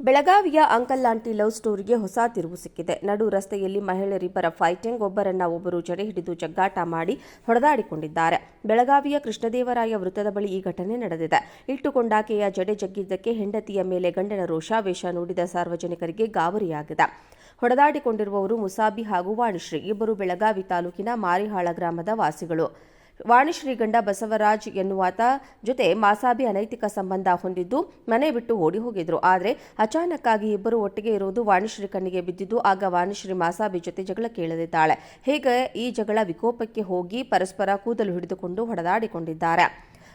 ಬೆಳಗಾವಿಯ uncle aunty love ಸ್ಟೋರಿಗೆ ಹೊಸ ತಿರುವು ಸಿಕ್ಕಿದೆ. ನಡು ರಸ್ತೆಯಲ್ಲಿ ಮಹಿಳೆಯರಿಬ್ಬರ ಫೈಟಿಂಗ್, ಒಬ್ಬರನ್ನ ಒಬ್ಬರು ಜಡೆ ಹಿಡಿದು ಜಗ್ಗಾಟ ಮಾಡಿ ಹೊಡೆದಾಡಿಕೊಂಡಿದ್ದಾರೆ. ಬೆಳಗಾವಿಯ ಕೃಷ್ಣದೇವರಾಯ ವೃತ್ತದ ಬಳಿ ಈ ಘಟನೆ ನಡೆದಿದೆ. ಇಟ್ಟುಕೊಂಡಾಕೆಯ ಜಡೆ ಜಗ್ಗಿದ್ದಕ್ಕೆ ಹೆಂಡತಿಯ ಮೇಲೆ ಗಂಡನ ರೋಷಾವೇಶ ನೋಡಿದ ಸಾರ್ವಜನಿಕರಿಗೆ ಗಾಬರಿಯಾಗಿದೆ. ಹೊಡೆದಾಡಿಕೊಂಡಿರುವವರು ಮುಸಾಬಿ ಹಾಗೂ ವಾಣಿಶ್ರೀ, ಇಬ್ಬರು ಬೆಳಗಾವಿ ತಾಲೂಕಿನ ಮಾರಿಹಾಳ ಗ್ರಾಮದ ವಾಸಿಗಳು. ವಾಣಿಶ್ರೀ ಗಂಡ ಬಸವರಾಜ್ ಎನ್ನುವಾತ ಜೊತೆ ಮಾಸಾಬಿ ಅನೈತಿಕ ಸಂಬಂಧ ಹೊಂದಿದ್ದು ಮನೆ ಬಿಟ್ಟು ಓಡಿ ಹೋಗಿದ್ರು. ಆದರೆ ಅಚಾನಕ್ಕಾಗಿ ಇಬ್ಬರು ಒಟ್ಟಿಗೆ ಇರುವುದು ವಾಣಿಶ್ರೀ ಕಣ್ಣಿಗೆ ಬಿದ್ದಿದ್ದು, ಆಗ ವಾಣಿಶ್ರೀ ಮಾಸಾಬಿ ಜೊತೆ ಜಗಳ ಕೇಳದಿದ್ದಾಳೆ ಹೀಗೆ ಈ ಜಗಳ ವಿಕೋಪಕ್ಕೆ ಹೋಗಿ ಪರಸ್ಪರ ಕೂದಲು ಹಿಡಿದುಕೊಂಡು ಹೊಡೆದಾಡಿಕೊಂಡಿದ್ದಾರೆ?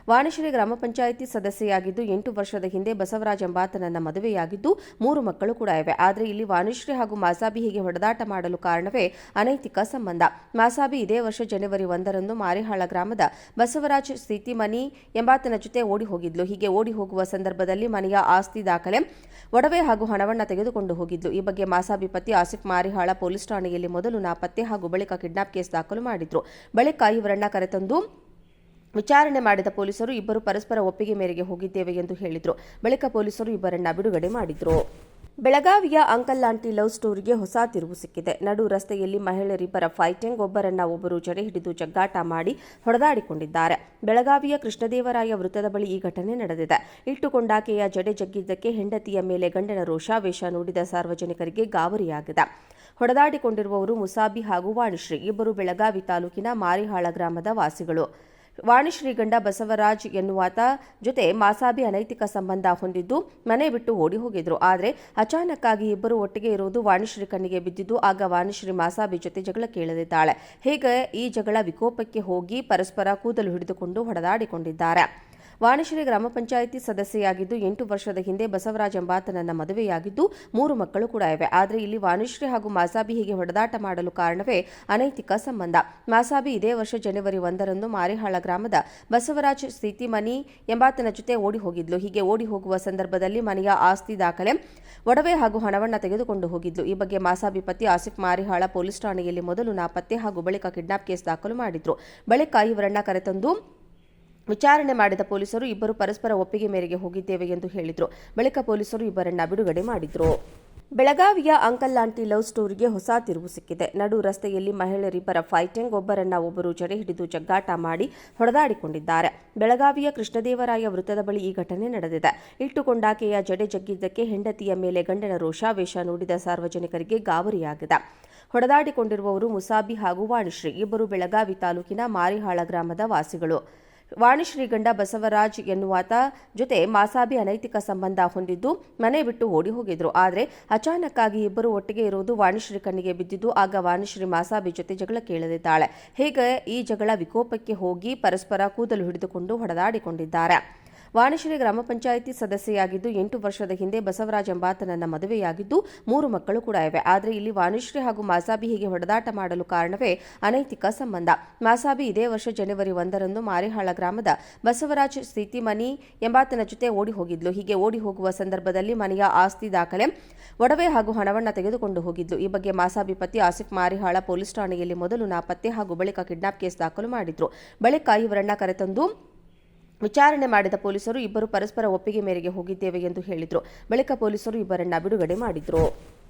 ವಾಣಿಶ್ರೀ ಗ್ರಾಮ ಪಂಚಾಯಿತಿ ಸದಸ್ಯೆಯಾಗಿದ್ದು, ಎಂಟು ವರ್ಷದ ಹಿಂದೆ ಬಸವರಾಜ್ ಎಂಬಾತನನ್ನ ಮದುವೆಯಾಗಿದ್ದು, ಮೂರು ಮಕ್ಕಳು ಕೂಡ ಇವೆ. ಆದರೆ ಇಲ್ಲಿ ವಾಣಿಶ್ರೀ ಹಾಗೂ ಮಾಸಾಬಿ ಹೀಗೆ ಹೊಡೆದಾಟ ಮಾಡಲು ಕಾರಣವೇ ಅನೈತಿಕ ಸಂಬಂಧ. ಮಾಸಾಬಿ ಇದೇ ವರ್ಷ ಜನವರಿ ಒಂದರಂದು ಮಾರಿಹಾಳ ಗ್ರಾಮದ ಬಸವರಾಜ್ ಸ್ಥಿತಿಮನಿ ಎಂಬಾತನ ಜೊತೆ ಓಡಿ ಹೋಗಿದ್ಲು. ಹೀಗೆ ಓಡಿ ಹೋಗುವ ಸಂದರ್ಭದಲ್ಲಿ ಮನೆಯ ಆಸ್ತಿ ದಾಖಲೆ, ಒಡವೆ ಹಾಗೂ ಹಣವನ್ನ ತೆಗೆದುಕೊಂಡು ಹೋಗಿದ್ಲು. ಈ ಬಗ್ಗೆ ಮಾಸಾಬಿ ಪತಿ ಆಸಿಫ್ ಮಾರಿಹಾಳ ಪೊಲೀಸ್ ಠಾಣೆಯಲ್ಲಿ ಮೊದಲು ನಾಪತ್ತೆ ಹಾಗೂ ಬಳಿಕ ಕಿಡ್ನಾಪ್ ಕೇಸ್ ದಾಖಲು ಮಾಡಿದ್ರು. ಬಳಿಕ ಇವರನ್ನ ಕರೆತಂದು ವಿಚಾರಣೆ ಮಾಡಿದ ಪೊಲೀಸರು ಇಬ್ಬರು ಪರಸ್ಪರ ಒಪ್ಪಿಗೆ ಮೇರೆಗೆ ಹೋಗಿದ್ದೇವೆ ಎಂದು ಹೇಳಿದರು. ಬಳಿಕ ಪೊಲೀಸರು ಇಬ್ಬರನ್ನ ಬಿಡುಗಡೆ ಮಾಡಿದರು. ಬೆಳಗಾವಿಯ ಅಂಕಲ್ ಆಂಟಿ ಲವ್ ಸ್ಟೋರಿಗೆ ಹೊಸ ತಿರುವು ಸಿಕ್ಕಿದೆ. ನಡು ರಸ್ತೆಯಲ್ಲಿ ಮಹಿಳೆಯರಿಬ್ಬರ ಫೈಟಿಂಗ್, ಒಬ್ಬರನ್ನ ಒಬ್ಬರು ಜಡೆ ಹಿಡಿದು ಜಗ್ಗಾಟ ಮಾಡಿ ಹೊಡೆದಾಡಿಕೊಂಡಿದ್ದಾರೆ. ಬೆಳಗಾವಿಯ ಕೃಷ್ಣದೇವರಾಯ ವೃತ್ತದ ಬಳಿ ಈ ಘಟನೆ ನಡೆದಿದೆ. ಇಟ್ಟುಕೊಂಡಾಕೆಯ ಜಡೆ ಜಗ್ಗಿದ್ದಕ್ಕೆ ಹೆಂಡತಿಯ ಮೇಲೆ ಗಂಡನ ರೋಷಾವೇಶ ನೋಡಿದ ಸಾರ್ವಜನಿಕರಿಗೆ ಗಾಬರಿಯಾಗಿದೆ. ಹೊಡೆದಾಡಿಕೊಂಡಿರುವವರು ಮುಸಾಬಿ ಹಾಗೂ ವಾಣಿಶ್ರೀ, ಇಬ್ಬರು ಬೆಳಗಾವಿ ತಾಲೂಕಿನ ಮಾರಿಹಾಳ ಗ್ರಾಮದ ವಾಸಿಗಳು. ವಾಣಿಶ್ರೀ ಗಂಡ ಬಸವರಾಜ್ ಎನ್ನುವಾತ ಜೊತೆ ಮಾಸಾಬಿ ಅನೈತಿಕ ಸಂಬಂಧ ಹೊಂದಿದ್ದು ಮನೆ ಬಿಟ್ಟು ಓಡಿ ಹೋಗಿದ್ರು. ಆದರೆ ಅಚಾನಕ್ಕಾಗಿ ಇಬ್ಬರು ಒಟ್ಟಿಗೆ ಇರುವುದು ವಾಣಿಶ್ರೀ ಕಣ್ಣಿಗೆ ಬಿದ್ದಿದ್ದು, ಆಗ ವಾಣಿಶ್ರೀ ಮಾಸಾಬಿ ಜೊತೆ ಜಗಳ ಕೇಳದಿದ್ದಾಳೆ ಹೀಗೆ ಈ ಜಗಳ ವಿಕೋಪಕ್ಕೆ ಹೋಗಿ ಪರಸ್ಪರ ಕೂದಲು ಹಿಡಿದುಕೊಂಡು ಹೊಡೆದಾಡಿಕೊಂಡಿದ್ದಾರೆ. ವಾಣಿಶ್ರೀ ಗ್ರಾಮ ಪಂಚಾಯಿತಿ ಸದಸ್ಯೆಯಾಗಿದ್ದು, ಎಂಟು ವರ್ಷದ ಹಿಂದೆ ಬಸವರಾಜ್ ಎಂಬಾತನನ್ನ ಮದುವೆಯಾಗಿದ್ದು, ಮೂರು ಮಕ್ಕಳು ಕೂಡ ಇವೆ. ಆದರೆ ಇಲ್ಲಿ ವಾಣಿಶ್ರೀ ಹಾಗೂ ಮಾಸಾಬಿ ಹೀಗೆ ಹೊಡೆದಾಟ ಮಾಡಲು ಕಾರಣವೇ ಅನೈತಿಕ ಸಂಬಂಧ. ಮಾಸಾಬಿ ಇದೇ ವರ್ಷ ಜನವರಿ ಒಂದರಂದು ಮಾರಿಹಾಳ ಗ್ರಾಮದ ಬಸವರಾಜ್ ಸ್ಥಿತಿಮನಿ ಎಂಬಾತನ ಜೊತೆ ಓಡಿ ಹೋಗಿದ್ಲು. ಹೀಗೆ ಓಡಿ ಹೋಗುವ ಸಂದರ್ಭದಲ್ಲಿ ಮನೆಯ ಆಸ್ತಿ ದಾಖಲೆ, ಒಡವೆ ಹಾಗೂ ಹಣವನ್ನ ತೆಗೆದುಕೊಂಡು ಹೋಗಿದ್ಲು. ಈ ಬಗ್ಗೆ ಮಾಸಾಬಿ ಪತಿ ಆಸಿಫ್ ಮಾರಿಹಾಳ ಪೊಲೀಸ್ ಠಾಣೆಯಲ್ಲಿ ಮೊದಲು ನಾಪತ್ತೆ ಹಾಗೂ ಬಳಿಕ ಕಿಡ್ನಾಪ್ ಕೇಸ್ ದಾಖಲು ಮಾಡಿದ್ರು. ಬಳಿಕ ಇವರನ್ನ ಕರೆತಂದು ವಿಚಾರಣೆ ಮಾಡಿದ ಪೊಲೀಸರು ಇಬ್ಬರು ಪರಸ್ಪರ ಒಪ್ಪಿಗೆ ಮೇರೆಗೆ ಹೋಗಿದ್ದೇವೆ ಎಂದು ಹೇಳಿದರು. ಬಳಿಕ ಪೊಲೀಸರು ಇಬ್ಬರನ್ನ ಬಿಡುಗಡೆ ಮಾಡಿದ್ರು. ಬೆಳಗಾವಿಯ ಅಂಕಲ್ ಆಂಟಿ ಲವ್ ಸ್ಟೋರಿಗೆ ಹೊಸ ತಿರುವು ಸಿಕ್ಕಿದೆ. ನಡು ರಸ್ತೆಯಲ್ಲಿ ಮಹಿಳೆಯರಿಬ್ಬರ ಫೈಟಿಂಗ್, ಒಬ್ಬರನ್ನ ಒಬ್ಬರು ಜಡೆ ಹಿಡಿದು ಜಗ್ಗಾಟ ಮಾಡಿ ಹೊಡೆದಾಡಿಕೊಂಡಿದ್ದಾರೆ. ಬೆಳಗಾವಿಯ ಕೃಷ್ಣದೇವರಾಯ ವೃತ್ತದ ಬಳಿ ಈ ಘಟನೆ ನಡೆದಿದೆ. ಇಟ್ಟುಕೊಂಡಾಕೆಯ ಜಡೆ ಜಗ್ಗಿದ್ದಕ್ಕೆ ಹೆಂಡತಿಯ ಮೇಲೆ ಗಂಡನ ರೋಷಾವೇಶ ನೋಡಿದ ಸಾರ್ವಜನಿಕರಿಗೆ ಗಾಬರಿಯಾಗಿದೆ. ಹೊಡೆದಾಡಿಕೊಂಡಿರುವವರು ಮುಸಾಬಿ ಹಾಗೂ ವಾಣಿಶ್ರೀ, ಇಬ್ಬರು ಬೆಳಗಾವಿ ತಾಲೂಕಿನ ಮಾರಿಹಾಳ ಗ್ರಾಮದ ವಾಸಿಗಳು. ವಾಣಿಶ್ರೀ ಗಂಡ ಬಸವರಾಜ್ ಎನ್ನುವಾತ ಜೊತೆ ಮಾಸಾಬಿ ಅನೈತಿಕ ಸಂಬಂಧ ಹೊಂದಿದ್ದು ಮನೆ ಬಿಟ್ಟು ಓಡಿ ಹೋಗಿದ್ರು. ಆದರೆ ಅಚಾನಕ್ಕಾಗಿ ಇಬ್ಬರು ಒಟ್ಟಿಗೆ ಇರುವುದು ವಾಣಿಶ್ರೀ ಕಣ್ಣಿಗೆ ಬಿದ್ದಿದ್ದು, ಆಗ ವಾಣಿಶ್ರೀ ಮಾಸಾಬಿ ಜೊತೆ ಜಗಳ ಕೇಳದಿದ್ದಾಳೆ ಹೀಗೆ ಈ ಜಗಳ ವಿಕೋಪಕ್ಕೆ ಹೋಗಿ ಪರಸ್ಪರ ಕೂದಲು ಹಿಡಿದುಕೊಂಡು ಹೊಡೆದಾಡಿಕೊಂಡಿದ್ದಾರೆ. ವಾಣಿಶ್ರೀ ಗ್ರಾಮ ಪಂಚಾಯಿತಿ ಸದಸ್ಯೆಯಾಗಿದ್ದು, ಎಂಟು ವರ್ಷದ ಹಿಂದೆ ಬಸವರಾಜ್ ಎಂಬಾತನನ್ನ ಮದುವೆಯಾಗಿದ್ದು, ಮೂರು ಮಕ್ಕಳು ಕೂಡ ಇವೆ. ಆದರೆ ಇಲ್ಲಿ ವಾಣಿಶ್ರೀ ಹಾಗೂ ಮಾಸಾಬಿ ಹೀಗೆ ಹೊಡೆದಾಟ ಮಾಡಲು ಕಾರಣವೇ ಅನೈತಿಕ ಸಂಬಂಧ. ಮಾಸಾಬಿ ಇದೇ ವರ್ಷ ಜನವರಿ ಒಂದರಂದು ಮಾರಿಹಾಳ ಗ್ರಾಮದ ಬಸವರಾಜ್ ಸ್ಥಿತಿಮನಿ ಎಂಬಾತನ ಜೊತೆ ಓಡಿ ಹೋಗಿದ್ಲು. ಹೀಗೆ ಓಡಿ ಹೋಗುವ ಸಂದರ್ಭದಲ್ಲಿ ಮನೆಯ ಆಸ್ತಿ ದಾಖಲೆ, ಒಡವೆ ಹಾಗೂ ಹಣವನ್ನ ತೆಗೆದುಕೊಂಡು ಹೋಗಿದ್ಲು. ಈ ಬಗ್ಗೆ ಮಾಸಾಬಿ ಪತಿ ಆಸಿಫ್ ಮಾರಿಹಾಳ ಪೊಲೀಸ್ ಠಾಣೆಯಲ್ಲಿ ಮೊದಲು ನಾಪತ್ತೆ ಹಾಗೂ ಬಳಿಕ ಕಿಡ್ನಾಪ್ ಕೇಸ್ ದಾಖಲು ಮಾಡಿದ್ರು. ಬಳಿಕ ಇವರನ್ನ ಕರೆತಂದು ವಿಚಾರಣೆ ಮಾಡಿದ ಪೊಲೀಸರು ಇಬ್ಬರು ಪರಸ್ಪರ ಒಪ್ಪಿಗೆ ಮೇರೆಗೆ ಹೋಗಿದ್ದೇವೆ ಎಂದು ಹೇಳಿದರು. ಬಳಿಕ ಪೊಲೀಸರು ಇಬ್ಬರನ್ನ ಬಿಡುಗಡೆ ಮಾಡಿದ್ರು.